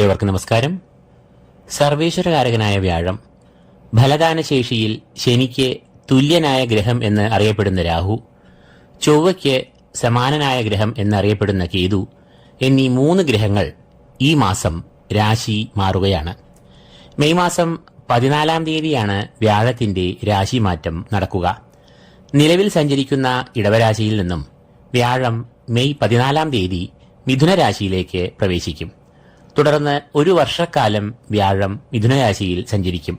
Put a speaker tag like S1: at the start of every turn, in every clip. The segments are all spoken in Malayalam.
S1: ഏവർക്കും നമസ്കാരം. സർവേശ്വരകാരകനായ വ്യാഴം ഫലദാനശേഷിയിൽ ശനിക്ക് തുല്യനായ ഗ്രഹം എന്ന് അറിയപ്പെടുന്ന രാഹു ചൊവ്വയ്ക്ക് സമാനനായ ഗ്രഹം എന്നറിയപ്പെടുന്ന കേതു എന്നീ മൂന്ന് ഗ്രഹങ്ങൾ ഈ മാസം രാശി മാറുകയാണ്. മെയ് മാസം പതിനാലാം തീയതിയാണ് വ്യാഴത്തിന്റെ രാശി മാറ്റം നടക്കുക. നിലവിൽ സഞ്ചരിക്കുന്ന ഇടവരാശിയിൽ നിന്നും വ്യാഴം മെയ് പതിനാലാം തീയതി മിഥുനരാശിയിലേക്ക് പ്രവേശിക്കും. തുടർന്ന് ഒരു വർഷക്കാലം വ്യാഴം മിഥുനരാശിയിൽ സഞ്ചരിക്കും.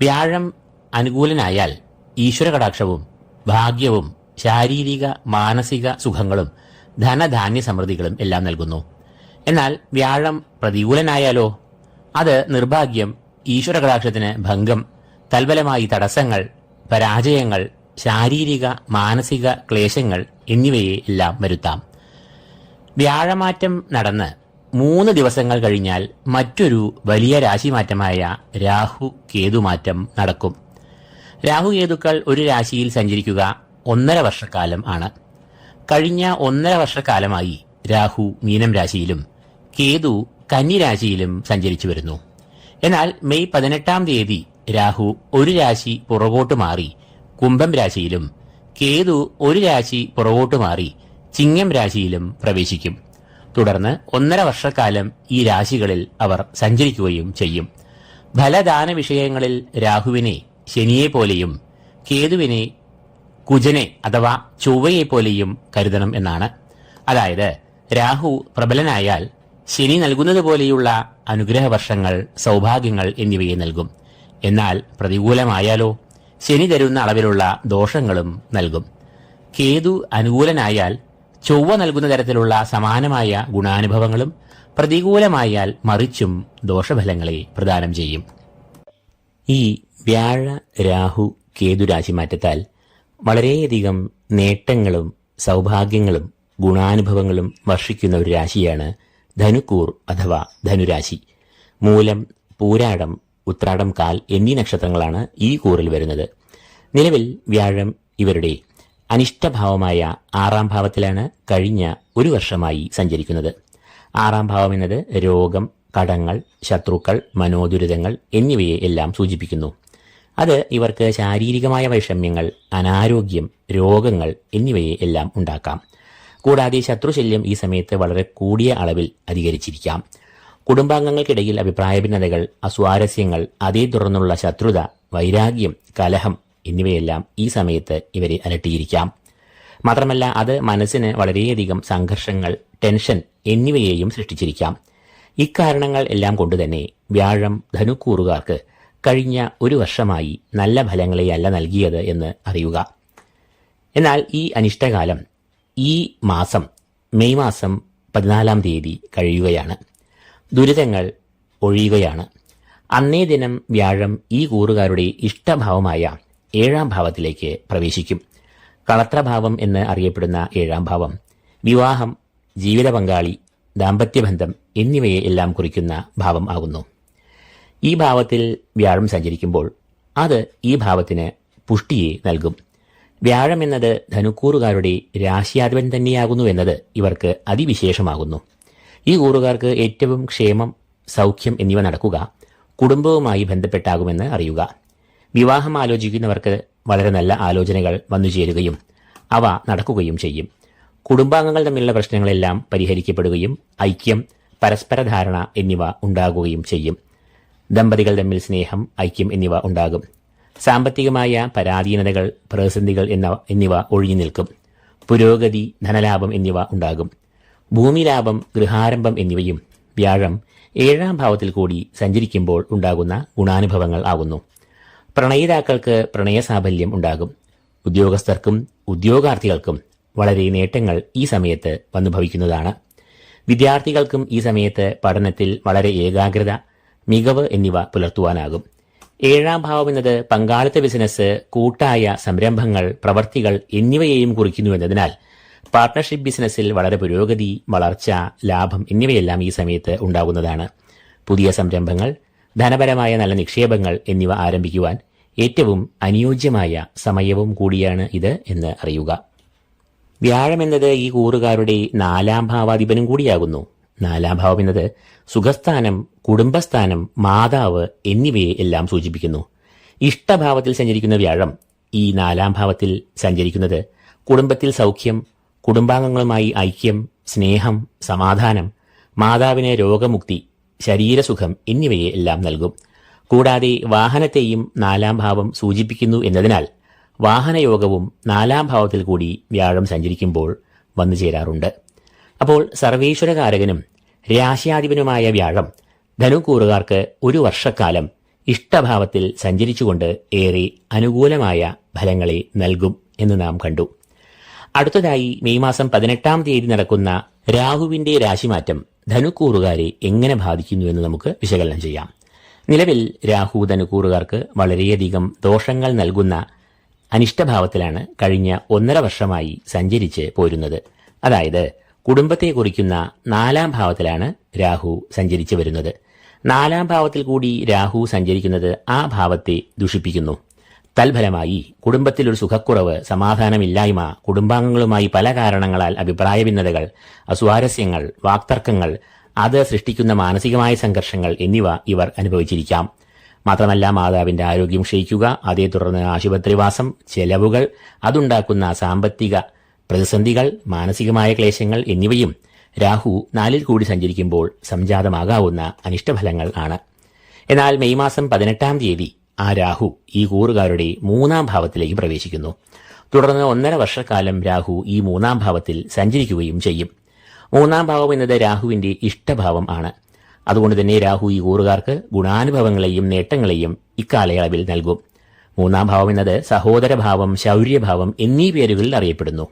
S1: വ്യാഴം അനുകൂലനായാൽ ഈശ്വരകടാക്ഷവും ഭാഗ്യവും ശാരീരിക മാനസിക സുഖങ്ങളും ധനധാന്യ സമൃദ്ധികളും എല്ലാം നൽകുന്നു. എന്നാൽ വ്യാഴം പ്രതികൂലനായാലോ? അത് നിർഭാഗ്യം ഈശ്വരകടാക്ഷത്തിന് ഭംഗം തൽബലമായി തടസ്സങ്ങൾ പരാജയങ്ങൾ ശാരീരിക മാനസിക ക്ലേശങ്ങൾ എന്നിവയെ എല്ലാം വരുത്താം. വ്യാഴമാറ്റം നടന്ന് മൂന്ന് ദിവസങ്ങൾ കഴിഞ്ഞാൽ മറ്റൊരു വലിയ രാശി മാറ്റമായ രാഹു കേതുമാറ്റം നടക്കും. രാഹു കേതുക്കൾ ഒരു രാശിയിൽ സഞ്ചരിക്കുക ഒന്നര വർഷക്കാലം ആണ്. കഴിഞ്ഞ ഒന്നര വർഷക്കാലമായി രാഹു മീനം രാശിയിലും കേതു കന്നി രാശിയിലും സഞ്ചരിച്ചു വരുന്നു. എന്നാൽ മെയ് പതിനെട്ടാം തീയതി രാഹു ഒരു രാശി പുറകോട്ട് മാറി കുംഭം രാശിയിലും കേതു ഒരു രാശി പുറകോട്ട് മാറി ചിങ്ങം രാശിയിലും പ്രവേശിക്കും. തുടർന്ന് ഒന്നര വർഷക്കാലം ഈ രാശികളിൽ അവർ സഞ്ചരിക്കുകയും ചെയ്യും. ഫലദാന വിഷയങ്ങളിൽ രാഹുവിനെ ശനിയെ പോലെയും കേതുവിനെ കുജനെ അഥവാ ചൊവ്വയെ പോലെയും കരുതണം എന്നാണ്. അതായത് രാഹു പ്രബലനായാൽ ശനി നൽകുന്നത് പോലെയുള്ള അനുഗ്രഹ വർഷങ്ങൾ സൗഭാഗ്യങ്ങൾ എന്നിവയെ നൽകും. എന്നാൽ പ്രതികൂലമായാലോ ശനി തരുന്ന അളവിലുള്ള ദോഷങ്ങളും നൽകും. കേതു അനുകൂലനായാൽ ചൊവ്വ നൽകുന്ന തരത്തിലുള്ള സമാനമായ ഗുണാനുഭവങ്ങളും പ്രതികൂലമായാൽ മറിച്ചും ദോഷഫലങ്ങളെ പ്രദാനം ചെയ്യും. ഈ വ്യാഴ രാഹു കേതു രാശിമാറ്റത്താൽ വളരെയധികം നേട്ടങ്ങളും സൗഭാഗ്യങ്ങളും ഗുണാനുഭവങ്ങളും വർഷിക്കുന്ന ഒരു രാശിയാണ് ധനുക്കൂർ അഥവാ ധനുരാശി. മൂലം പൂരാടം ഉത്രാടം കാൽ എന്നീ നക്ഷത്രങ്ങളാണ് ഈ കൂറിൽ വരുന്നത്. നിലവിൽ വ്യാഴം ഇവരുടെ അനിഷ്ടഭാവമായ ആറാം ഭാവത്തിലാണ് കഴിഞ്ഞ ഒരു വർഷമായി സഞ്ചരിക്കുന്നത്. ആറാം ഭാവം എന്നത് രോഗം കടങ്ങൾ ശത്രുക്കൾ മനോദുരിതങ്ങൾ എന്നിവയെ എല്ലാം സൂചിപ്പിക്കുന്നു. അത് ഇവർക്ക് ശാരീരികമായ വൈഷമ്യങ്ങൾ അനാരോഗ്യം രോഗങ്ങൾ എന്നിവയെ എല്ലാം ഉണ്ടാക്കാം. കൂടാതെ ശത്രുശല്യം ഈ സമയത്ത് വളരെ കൂടിയ അളവിൽ അധികരിച്ചിരിക്കാം. കുടുംബാംഗങ്ങൾക്കിടയിൽ അഭിപ്രായ ഭിന്നതകൾ അസ്വാരസ്യങ്ങൾ അതേ തുടർന്നുള്ള ശത്രുത വൈരാഗ്യം കലഹം എന്നിവയെല്ലാം ഈ സമയത്ത് ഇവരെ അലട്ടിയിരിക്കാം. മാത്രമല്ല അത് മനസ്സിന് വളരെയധികം സംഘർഷങ്ങൾ ടെൻഷൻ എന്നിവയെയും സൃഷ്ടിച്ചിരിക്കാം. ഇക്കാരണങ്ങൾ എല്ലാം കൊണ്ടുതന്നെ വ്യാഴം ധനുക്കൂറുകാർക്ക് കഴിഞ്ഞ ഒരു വർഷമായി നല്ല ഫലങ്ങളെയല്ല നൽകിയത് എന്ന് അറിയുക. എന്നാൽ ഈ അനിഷ്ടകാലം ഈ മാസം മെയ് മാസം പതിനാലാം തീയതി കഴിയുകയാണ്. ദുരിതങ്ങൾ ഒഴിയുകയാണ്. അന്നേ ദിനം വ്യാഴം ഈ കൂറുകാരുടെ ഇഷ്ടഭാവമായ ഏഴാം ഭാവത്തിലേക്ക് പ്രവേശിക്കും. കളത്രഭാവം എന്ന് അറിയപ്പെടുന്ന ഏഴാം ഭാവം വിവാഹം ജീവിത പങ്കാളി ദാമ്പത്യബന്ധം എന്നിവയെ എല്ലാം കുറിക്കുന്ന ഭാവം ആകുന്നു. ഈ ഭാവത്തിൽ വ്യാഴം സഞ്ചരിക്കുമ്പോൾ അത് ഈ ഭാവത്തിന് പുഷ്ടിയെ നൽകും. വ്യാഴം എന്നത് ധനുക്കൂറുകാരുടെ രാശിയാധിപൻ തന്നെയാകുന്നു എന്നത് ഇവർക്ക് അതിവിശേഷമാകുന്നു. ഈ കൂറുകാർക്ക് ഏറ്റവും ക്ഷേമം സൗഖ്യം എന്നിവ നടക്കുക കുടുംബവുമായി ബന്ധപ്പെട്ടാകുമെന്ന് അറിയുക. വിവാഹം ആലോചിക്കുന്നവർക്ക് വളരെ നല്ല ആലോചനകൾ വന്നു ചേരുകയും അവ നടക്കുകയും ചെയ്യും. കുടുംബാംഗങ്ങൾ തമ്മിലുള്ള പ്രശ്നങ്ങളെല്ലാം പരിഹരിക്കപ്പെടുകയും ഐക്യം പരസ്പര ധാരണ എന്നിവ ഉണ്ടാകുകയും ചെയ്യും. ദമ്പതികൾ തമ്മിൽ സ്നേഹം ഐക്യം എന്നിവ ഉണ്ടാകും. സാമ്പത്തികമായ പരാധീനതകൾ പ്രതിസന്ധികൾ എന്ന എന്നിവ ഒഴിഞ്ഞു നിൽക്കും. പുരോഗതി ധനലാഭം എന്നിവ ഉണ്ടാകും. ഭൂമി ലാഭം ഗൃഹാരംഭം എന്നിവയും വ്യാഴം ഏഴാം ഭാവത്തിൽ കൂടി സഞ്ചരിക്കുമ്പോൾ ഉണ്ടാകുന്ന ഗുണാനുഭവങ്ങൾ ആകുന്നു. പ്രണയിതാക്കൾക്ക് പ്രണയസാഫല്യം ഉണ്ടാകും. ഉദ്യോഗസ്ഥർക്കും ഉദ്യോഗാർത്ഥികൾക്കും വളരെ നേട്ടങ്ങൾ ഈ സമയത്ത് വന്നുഭവിക്കുന്നതാണ്. വിദ്യാർത്ഥികൾക്കും ഈ സമയത്ത് പഠനത്തിൽ വളരെ ഏകാഗ്രത മികവ് എന്നിവ പുലർത്തുവാനാകും. ഏഴാം ഭാവം എന്നത് പങ്കാളിത്ത ബിസിനസ് കൂട്ടായ സംരംഭങ്ങൾ പ്രവർത്തികൾ എന്നിവയെയും കുറിക്കുന്നു എന്നതിനാൽ പാർട്ണർഷിപ്പ് ബിസിനസ്സിൽ വളരെ പുരോഗതി വളർച്ച ലാഭം എന്നിവയെല്ലാം ഈ സമയത്ത് ഉണ്ടാകുന്നതാണ് പുതിയ സംരംഭങ്ങൾ ധനപരമായ നല്ല നിക്ഷേപങ്ങൾ എന്നിവ ആരംഭിക്കുവാൻ ഏറ്റവും അനുയോജ്യമായ സമയവും കൂടിയാണ് ഇത് എന്ന് അറിയുക. വ്യാഴം എന്നത് ഈ കൂറുകാരുടെ നാലാം ഭാവാധിപനും കൂടിയാകുന്നു. നാലാം ഭാവം എന്നത് സുഖസ്ഥാനം കുടുംബസ്ഥാനം മാതാവ് എന്നിവയെ എല്ലാം സൂചിപ്പിക്കുന്നു. ഇഷ്ടഭാവത്തിൽ സഞ്ചരിക്കുന്ന വ്യാഴം ഈ നാലാം ഭാവത്തിൽ സഞ്ചരിക്കുന്നത് കുടുംബത്തിൽ സൗഖ്യം കുടുംബാംഗങ്ങളുമായി ഐക്യം സ്നേഹം സമാധാനം മാതാവിന് രോഗമുക്തി ശരീരസുഖം എന്നിവയെ എല്ലാം നൽകും. കൂടാതെ വാഹനത്തെയും നാലാം ഭാവം സൂചിപ്പിക്കുന്നു എന്നതിനാൽ വാഹനയോഗവും നാലാം ഭാവത്തിൽ കൂടി വ്യാഴം സഞ്ചരിക്കുമ്പോൾ വന്നു ചേരാറുണ്ട്. അപ്പോൾ സർവേശ്വരകാരകനും രാശ്യാധിപനുമായ വ്യാഴം ധനുക്കൂറുകാർക്ക് ഒരു വർഷക്കാലം ഇഷ്ടഭാവത്തിൽ സഞ്ചരിച്ചുകൊണ്ട് ഏറെ അനുകൂലമായ ഫലങ്ങളെ നൽകും എന്ന് നാം കണ്ടു. അടുത്തതായി മെയ് മാസം പതിനെട്ടാം തീയതി നടക്കുന്ന രാഹുവിന്റെ രാശിമാറ്റം ധനുക്കൂറുകാരെ എങ്ങനെ ബാധിക്കുന്നു എന്ന് നമുക്ക് വിശകലനം ചെയ്യാം. നിലവിൽ രാഹു ധനുക്കൂറുകാർക്ക് വളരെയധികം ദോഷങ്ങൾ നൽകുന്ന അനിഷ്ടഭാവത്തിലാണ് കഴിഞ്ഞ ഒന്നര വർഷമായി സഞ്ചരിച്ച് പോരുന്നത്. അതായത് കുടുംബത്തെ കുറിക്കുന്ന നാലാം ഭാവത്തിലാണ് രാഹു സഞ്ചരിച്ചു വരുന്നത്. നാലാം ഭാവത്തിൽ കൂടി രാഹു സഞ്ചരിക്കുന്നത് ആ ഭാവത്തെ ദുഷിപ്പിക്കുന്നു. തൽഫലമായി കുടുംബത്തിൽ ഒരു സുഖക്കുറവ് സമാധാനമില്ലായ്മ കുടുംബാംഗങ്ങളുമായി പല കാരണങ്ങളാൽ അഭിപ്രായ ഭിന്നതകൾ അസ്വാരസ്യങ്ങൾ വാക്തർക്കങ്ങൾ അത് സൃഷ്ടിക്കുന്ന മാനസികമായ സംഘർഷങ്ങൾ എന്നിവ ഇവർ അനുഭവിച്ചിരിക്കാം. മാത്രമല്ല മാതാവിന്റെ ആരോഗ്യം ക്ഷയിക്കുക അതേ തുടർന്ന് ആശുപത്രിവാസം ചെലവുകൾ അതുണ്ടാക്കുന്ന സാമ്പത്തിക പ്രതിസന്ധികൾ മാനസികമായ ക്ലേശങ്ങൾ എന്നിവയും രാഹു നാലിൽ കൂടി സഞ്ചരിക്കുമ്പോൾ സംജാതമാകാവുന്ന അനിഷ്ടഫലങ്ങൾ ആണ്. എന്നാൽ മെയ് മാസം പതിനെട്ടാം തീയതി ആ രാഹു ഈ കൂറുകാരുടെ മൂന്നാം ഭാവത്തിലേക്ക് പ്രവേശിക്കുന്നു. തുടർന്ന് ഒന്നര വർഷക്കാലം രാഹു ഈ മൂന്നാം ഭാവത്തിൽ സഞ്ചരിക്കുകയും ചെയ്യും. മൂന്നാം ഭാവം എന്നത് രാഹുവിന്റെ ഇഷ്ടഭാവം ആണ്. അതുകൊണ്ട് തന്നെ രാഹു ഈ കൂറുകാർക്ക് ഗുണാനുഭവങ്ങളെയും നേട്ടങ്ങളെയും ഇക്കാലയളവിൽ നൽകും. മൂന്നാം ഭാവം എന്നത് സഹോദരഭാവം ശൗര്യഭാവം എന്നീ പേരുകളിൽ അറിയപ്പെടുന്നു.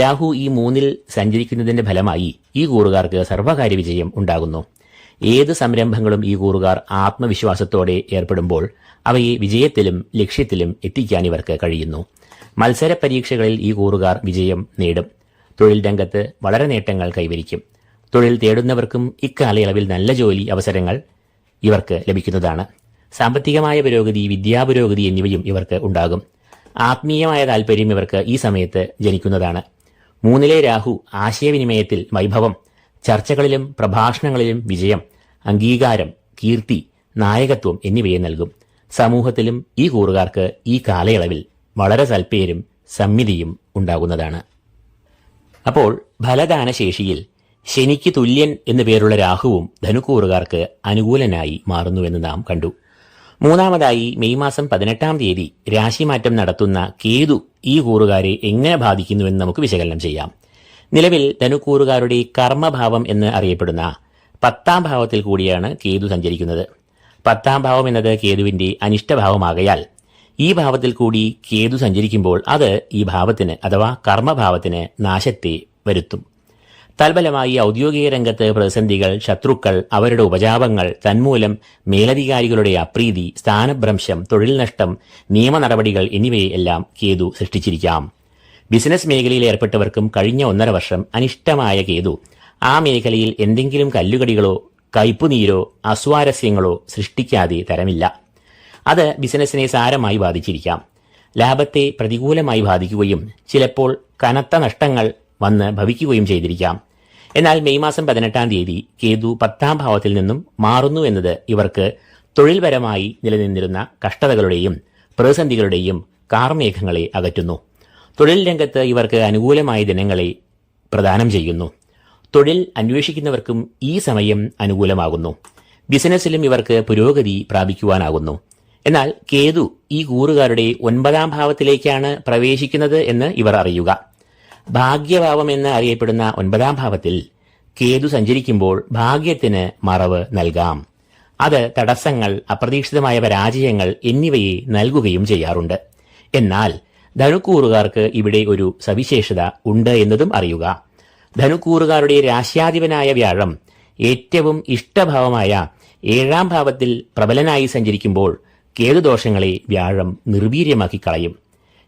S1: രാഹു ഈ മൂന്നിൽ സഞ്ചരിക്കുന്നതിന്റെ ഫലമായി ഈ കൂറുകാർക്ക് സർവകാര്യ വിജയം ഉണ്ടാകുന്നു. ഏത് സംരംഭങ്ങളും ഈ കൂറുകാർ ആത്മവിശ്വാസത്തോടെ ഏർപ്പെടുമ്പോൾ അവയെ വിജയത്തിലും ലക്ഷ്യത്തിലും എത്തിക്കാൻ ഇവർക്ക് കഴിയുന്നു. മത്സര പരീക്ഷകളിൽ ഈ കൂറുകാർ വിജയം നേടും. തൊഴിൽ രംഗത്ത് വളരെ നേട്ടങ്ങൾ കൈവരിക്കും. തൊഴിൽ തേടുന്നവർക്കും ഇക്കാലയളവിൽ നല്ല ജോലി അവസരങ്ങൾ ഇവർക്ക് ലഭിക്കുന്നതാണ്. സാമ്പത്തികമായ പുരോഗതി വിദ്യാപുരോഗതി എന്നിവയും ഇവർക്ക് ഉണ്ടാകും. ആത്മീയമായ താല്പര്യം ഇവർക്ക് ഈ സമയത്ത് ജനിക്കുന്നതാണ്. മൂന്നിലെ രാഹു ആശയവിനിമയത്തിൽ വൈഭവം ചർച്ചകളിലും പ്രഭാഷണങ്ങളിലും വിജയം അംഗീകാരം കീർത്തി നായകത്വം എന്നിവയെ നൽകും. സമൂഹത്തിലും ഈ കൂറുകാർക്ക് ഈ കാലയളവിൽ വളരെ സൽപ്പേരും സമ്മിതിയും ഉണ്ടാകുന്നതാണ്. അപ്പോൾ ഫലദാനശേഷിയിൽ ശനിക്ക് തുല്യൻ എന്നു പേരുള്ള രാഹുവും ധനുക്കൂറുകാർക്ക് അനുകൂലനായി മാറുന്നുവെന്ന് നാം കണ്ടു. മൂന്നാമതായി മെയ് മാസം പതിനെട്ടാം തീയതി രാശിമാറ്റം നടത്തുന്ന കേതു ഈ കൂറുകാരെ എങ്ങനെ ബാധിക്കുന്നുവെന്ന് നമുക്ക് വിശകലനം ചെയ്യാം. നിലവിൽ ധനുക്കൂറുകാരുടെ കർമ്മഭാവം എന്ന് അറിയപ്പെടുന്ന പത്താം ഭാവത്തിൽ കൂടിയാണ് കേതു സഞ്ചരിക്കുന്നത്. പത്താം ഭാവം എന്നത് കേതുവിന്റെ അനിഷ്ടഭാവമാകയാൽ ഈ ഭാവത്തിൽ കൂടി കേതു സഞ്ചരിക്കുമ്പോൾ അത് ഈ ഭാവത്തിന് അഥവാ കർമ്മഭാവത്തിന് നാശത്തെ വരുത്തും. തൽഫലമായി ഔദ്യോഗിക രംഗത്ത് പ്രതിസന്ധികൾ ശത്രുക്കൾ അവരുടെ ഉപജാപങ്ങൾ തന്മൂലം മേലധികാരികളുടെ അപ്രീതി സ്ഥാനഭ്രംശം തൊഴിൽ നഷ്ടം നിയമ നടപടികൾ എന്നിവയെല്ലാം കേതു സൃഷ്ടിച്ചിരിക്കാം. ബിസിനസ് മേഖലയിൽ ഏർപ്പെട്ടവർക്കും കഴിഞ്ഞ ഒന്നര വർഷം അനിഷ്ടമായ കേതു. ആ മേഖലയിൽ എന്തെങ്കിലും കല്ലുകടികളോ കയ്പുനീരോ അസ്വാരസ്യങ്ങളോ സൃഷ്ടിക്കാതെ തരമില്ല. അത് ബിസിനസ്സിനെ സാരമായി ബാധിച്ചിരിക്കാം. ലാഭത്തെ പ്രതികൂലമായി ബാധിക്കുകയും ചിലപ്പോൾ കനത്ത നഷ്ടങ്ങൾ വന്ന് ഭവിക്കുകയും ചെയ്തിരിക്കാം. എന്നാൽ മെയ് മാസം പതിനെട്ടാം തീയതി കേതു പത്താം ഭാവത്തിൽ നിന്നും മാറുന്നു എന്നത് ഇവർക്ക് തൊഴിൽപരമായി നിലനിന്നിരുന്ന കഷ്ടതകളുടെയും പ്രതിസന്ധികളുടെയും കാർമേഘങ്ങളെ അകറ്റുന്നു. തൊഴിൽ രംഗത്ത് ഇവർക്ക് അനുകൂലമായ ദിനങ്ങളെ പ്രദാനം ചെയ്യുന്നു. തൊഴിൽ അന്വേഷിക്കുന്നവർക്കും ഈ സമയം അനുകൂലമാകുന്നു. ബിസിനസ്സിലും ഇവർക്ക് പുരോഗതി പ്രാപിക്കുവാനാകുന്നു. എന്നാൽ കേതു ഈ കൂറുകാരുടെ ഒൻപതാം ഭാവത്തിലേക്കാണ് പ്രവേശിക്കുന്നത് എന്ന് ഇവർ അറിയുക. ഭാഗ്യഭാവം എന്ന് അറിയപ്പെടുന്ന ഒൻപതാം ഭാവത്തിൽ കേതു സഞ്ചരിക്കുമ്പോൾ ഭാഗ്യത്തിന് മറവ് നൽകാം. അത് തടസ്സങ്ങൾ അപ്രതീക്ഷിതമായ പരാജയങ്ങൾ എന്നിവയെ നൽകുകയും ചെയ്യാറുണ്ട്. എന്നാൽ ധനുക്കൂറുകാർക്ക് ഇവിടെ ഒരു സവിശേഷത ഉണ്ട് എന്നതും അറിയുക. ധനുക്കൂറുകാരുടെ രാശ്യാധിപനായ വ്യാഴം ഏറ്റവും ഇഷ്ടഭാവമായ ഏഴാം ഭാവത്തിൽ പ്രബലനായി സഞ്ചരിക്കുമ്പോൾ കേതുദോഷങ്ങളെ വ്യാഴം നിർവീര്യമാക്കി കളയും.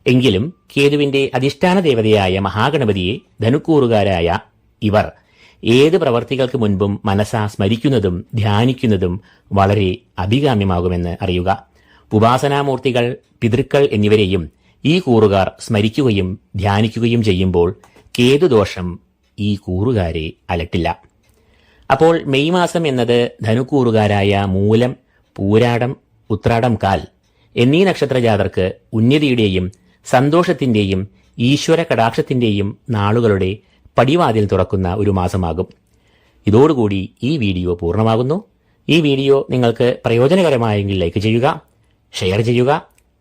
S1: എങ്കിലും കേതുവിന്റെ അധിഷ്ഠാന ദേവതയായ മഹാഗണപതിയെ ധനുക്കൂറുകാരായ ഇവർ ഏത് പ്രവർത്തികൾക്ക് മുൻപും മനസ്സാ സ്മരിക്കുന്നതും ധ്യാനിക്കുന്നതും വളരെ അഭികാമ്യമാകുമെന്ന് അറിയുക. ഉപാസനാമൂർത്തികൾ പിതൃക്കൾ എന്നിവരെയും ഈ കൂറുകാർ സ്മരിക്കുകയും ധ്യാനിക്കുകയും ചെയ്യുമ്പോൾ കേതുദോഷം ഈ കൂറുകാരെ അലട്ടില്ല. അപ്പോൾ മെയ് മാസം എന്നത് ധനുക്കൂറുകാരായ മൂലം പൂരാടം ഉത്രാടം കാൽ എന്നീ നക്ഷത്രജാതർക്ക് ഉന്നതിയുടെയും സന്തോഷത്തിന്റെയും ഈശ്വര കടാക്ഷത്തിന്റെയും നാളുകളുടെ പടിവാതിൽ തുറക്കുന്ന ഒരു മാസമാകും. ഇതോടുകൂടി ഈ വീഡിയോ പൂർണമാകുന്നു. ഈ വീഡിയോ നിങ്ങൾക്ക് പ്രയോജനകരമായെങ്കിൽ ലൈക്ക് ചെയ്യുക ഷെയർ ചെയ്യുക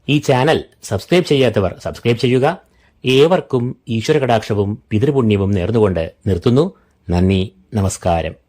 S1: ഈ ചാനൽ സബ്സ്ക്രൈബ് ചെയ്യാത്തവർ സബ്സ്ക്രൈബ് ചെയ്യുക. ഏവർക്കും ഈശ്വര കടാക്ഷവും പിതൃപുണ്യവും നേർന്നുകൊണ്ട് നിർത്തുന്നു. നന്ദി നമസ്കാരം.